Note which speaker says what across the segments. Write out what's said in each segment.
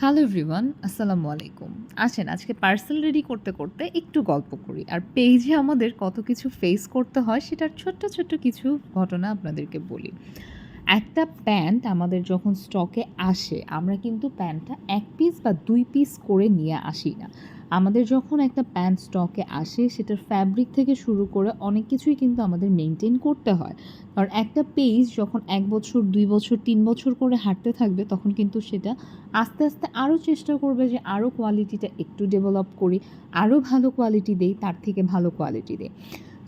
Speaker 1: Hello everyone আসসালামু আলাইকুম। আসেন, আজকে পার্সেল রেডি করতে করতে একটু গল্প করি। আর পেজে আমাদের কত কিছু ফেস করতে হয় সেটার ছোট্ট ছোট্ট কিছু ঘটনা আপনাদেরকে বলি। একটা প্যান্ট আমাদের যখন স্টকে আসে, আমরা কিন্তু প্যান্টটা এক পিস বা দুই পিস করে নিয়ে আসি না। আমাদের যখন একটা প্যান্ট স্টকে আসে, সেটার ফ্যাব্রিক থেকে শুরু করে অনেক কিছুই কিন্তু আমাদের মেনটেন করতে হয়। কারণ একটা পেজ যখন এক বছর, দুই বছর, তিন বছর করে হাঁটতে থাকবে, তখন কিন্তু সেটা আস্তে আস্তে আরও চেষ্টা করবে যে আরও কোয়ালিটিটা একটু ডেভেলপ করি, আরও ভালো কোয়ালিটি দেই, তার থেকে ভালো কোয়ালিটি দেই।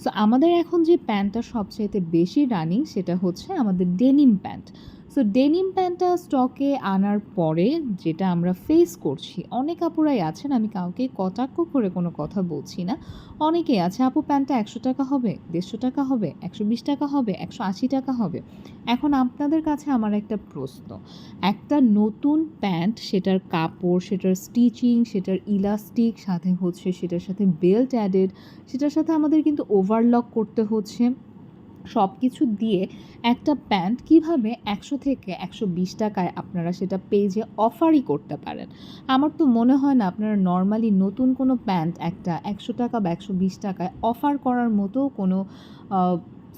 Speaker 1: সো আমাদের এখন যে প্যান্টটা সবচাইতে বেশি রানিং, সেটা হচ্ছে আমাদের ডেনিম প্যান্ট। সো ডেনিম প্যান্টটা স্টকে আনার পরে যেটা আমরা ফেস করছি, অনেক আপুরাই আছেন, আমি কাউকে কটাক্ষ করে কোনো কথা বলছি না। অনেকেই আছে, আপু প্যান্টটা একশো টাকা হবে, দেড়শো টাকা হবে, একশো বিশ টাকা হবে, একশো আশি টাকা হবে। এখন আপনাদের কাছে আমার একটা প্রশ্ন। একটা নতুন প্যান্ট সেটার কাপড়, সেটার স্টিচিং সেটার ইলাস্টিক সাথে হচ্ছে সেটার সাথে বেল্ট অ্যাডেড সেটার সাথে আমাদের কিন্তু ওভারলক করতে হচ্ছে। সব কিছু দিয়ে একটা প্যান্ট কীভাবে একশো থেকে একশো বিশ টাকায় আপনারা সেটা পেজে অফারই করতে পারেন। আমার তো মনে হয় না আপনারা নর্মালি নতুন কোনো প্যান্ট একটা একশো টাকা বা একশো বিশ টাকায় অফার করার মতো কোনো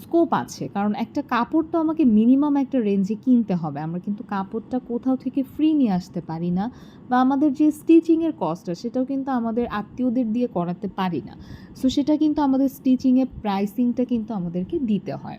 Speaker 1: স্কোপ আছে। কারণ একটা কাপড় তো আমাকে মিনিমাম একটা রেঞ্জে কিনতে হবে। আমরা কিন্তু কাপড়টা কোথাও থেকে ফ্রি নিয়ে আসতে পারি না বা আমাদের যে স্টিচিংয়ের কস্ট আছে, সেটাও কিন্তু আমাদের আত্মীয়দের দিয়ে করাতে পারি না। সো সেটা কিন্তু আমাদের স্টিচিংয়ের প্রাইসিংটা কিন্তু আমাদেরকে দিতে হয়।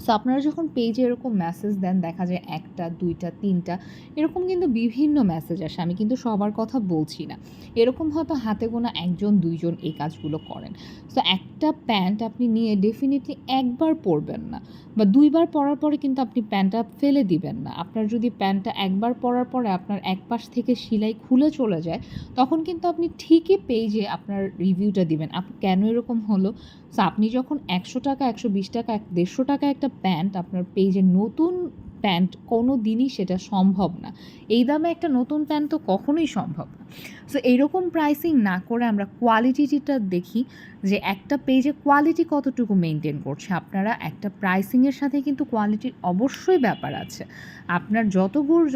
Speaker 1: সো আপনারা যখন পেজে এরকম মেসেজ দেন, দেখা যায় একটা, দুইটা, তিনটা, এরকম কিন্তু বিভিন্ন মেসেজ আসে। আমি কিন্তু সবার কথা বলছি না। এরকম হয়তো হাতে গোনা একজন, দুইজন এই কাজগুলো করেন। সো একটা প্যান্ট আপনি নিয়ে ডেফিনেটলি একবার পরবেন না। বা দুইবার পরার পরে কিন্তু আপনি প্যান্টটা ফেলে দিবেন না। আপনার যদি প্যান্টটা একবার পরার পরে আপনার এক পাশ থেকে সেলাই খুলে চলে যায়, তখন কিন্তু আপনি ঠিকই পেজে আপনার রিভিউটা দিবেন। আপ, কেন এরকম হলো? আপনি যখন একশো টাকা, একশো বিশ টাকা, এক দেড়শো টাকা একটা প্যান্ট আপনার পেজে নতুন প্যান্ট কোনো দিনই সেটা সম্ভব না। এই দামে একটা নতুন প্যান্ট তো কখনোই সম্ভব না। সো এইরকম প্রাইসিং না করে আমরা কোয়ালিটিটা দেখি যে একটা পেজে কোয়ালিটি কতটুকু মেনটেন করছে। আপনারা একটা প্রাইসিংয়ের সাথে কিন্তু কোয়ালিটির অবশ্যই ব্যাপার আছে। আপনার যত গুড়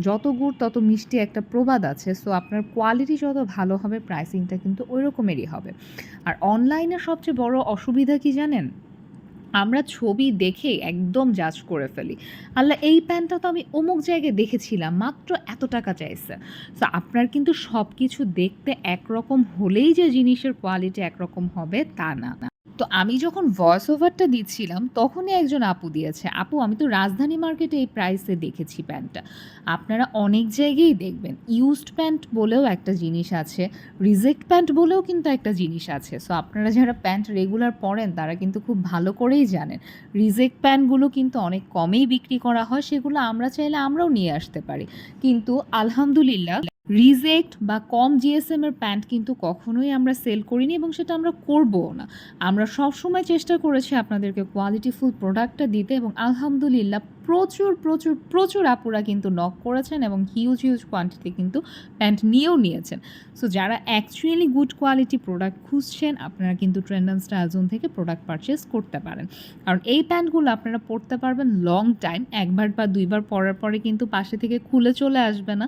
Speaker 1: যত গুড়, তত মিষ্টি একটা প্রবাদ আছে। সো আপনার কোয়ালিটি যত ভালো হবে প্রাইসিংটা কিন্তু ওই রকমেরই হবে। আর অনলাইনে সবচেয়ে বড় অসুবিধা কি জানেন? আমরা ছবি দেখে একদম জাজ করে ফেলি। আল্লাহ, এই প্যান্টটা তো আমি অমুক জায়গায় দেখেছিলাম, মাত্র এত টাকা চাইছে। সো আপনার কিন্তু সব কিছু দেখতে একরকম হলেই যে জিনিসের কোয়ালিটি একরকম হবে, তা না। তো আমি যখন ভয়েস ওভারটা দিচ্ছিলাম, তখনই একজন আপু দিয়েছে, আপু, আমি তো রাজধানী মার্কেটে এই প্রাইসে দেখেছি প্যান্টটা আপনারা অনেক জায়গায় দেখবেন ইউজড প্যান্ট বলেও একটা জিনিস আছে রিজেক্ট প্যান্ট বলেও কিন্তু একটা জিনিস আছে। সো আপনারা যারা প্যান্ট রেগুলার পরেন, তারা কিন্তু খুব ভালো করেই জানেন। রিজেক্ট প্যান্টগুলো কিন্তু অনেক কমেই বিক্রি করা হয়, সেগুলো আমরা চাইলে আমরাও নিয়ে আসতে পারি। কিন্তু আলহামদুলিল্লাহ রিজেক্ট বা কম জিএসএম এর প্যান্ট কিন্তু কখনোই আমরা সেল করিনি এবং সেটা আমরা করবও না। আমরা সবসময় চেষ্টা করেছি আপনাদেরকে কোয়ালিটিফুল প্রোডাক্টটা দিতে এবং আলহামদুলিল্লাহ প্রচুর প্রচুর প্রচুর আপুরা কিন্তু নক করেছেন এবং হিউজ হিউজ কোয়ান্টিটি কিন্তু প্যান্ট নিয়েও নিয়েছেন। সো যারা অ্যাকচুয়ালি গুড কোয়ালিটি প্রোডাক্ট খুঁজছেন, আপনারা কিন্তু ট্রেন্ড অ্যান্ড স্টাইল জোন থেকে প্রোডাক্ট পারচেস করতে পারেন। কারণ এই প্যান্টগুলো আপনারা পরতে পারবেন লং টাইম একবার বা দুইবার পরার পরে কিন্তু পাশে থেকে খুলে চলে আসবে না।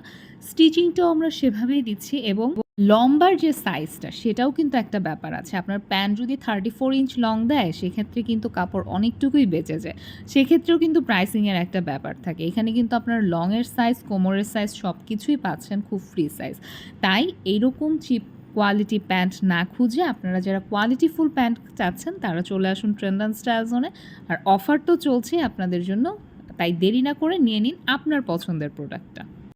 Speaker 1: স্টিচিংটাও আমরা সেভাবেই দিচ্ছি এবং লম্বার যে সাইজটা সেটাও কিন্তু একটা ব্যাপার আছে। আপনার প্যান্ট যদি থার্টি ফোর ইঞ্চ লং দেয়, সেক্ষেত্রে কিন্তু কাপড় অনেকটুকুই বেঁচে যায়। সেক্ষেত্রেও কিন্তু প্রাইসিংয়ের একটা ব্যাপার থাকে। এখানে কিন্তু আপনার লংয়ের সাইজ কোমরের সাইজ সব কিছুই পাচ্ছেন খুব ফ্রি সাইজ তাই এইরকম চিপ কোয়ালিটি প্যান্ট না খুঁজে আপনারা যারা কোয়ালিটিফুল প্যান্ট চাচ্ছেন, তারা চলে আসুন ট্রেন্ড অ্যান্ড স্টাইল জোনে আর অফার তো চলছে আপনাদের জন্য। তাই দেরি না করে নিয়ে নিন আপনার পছন্দের প্রোডাক্টটা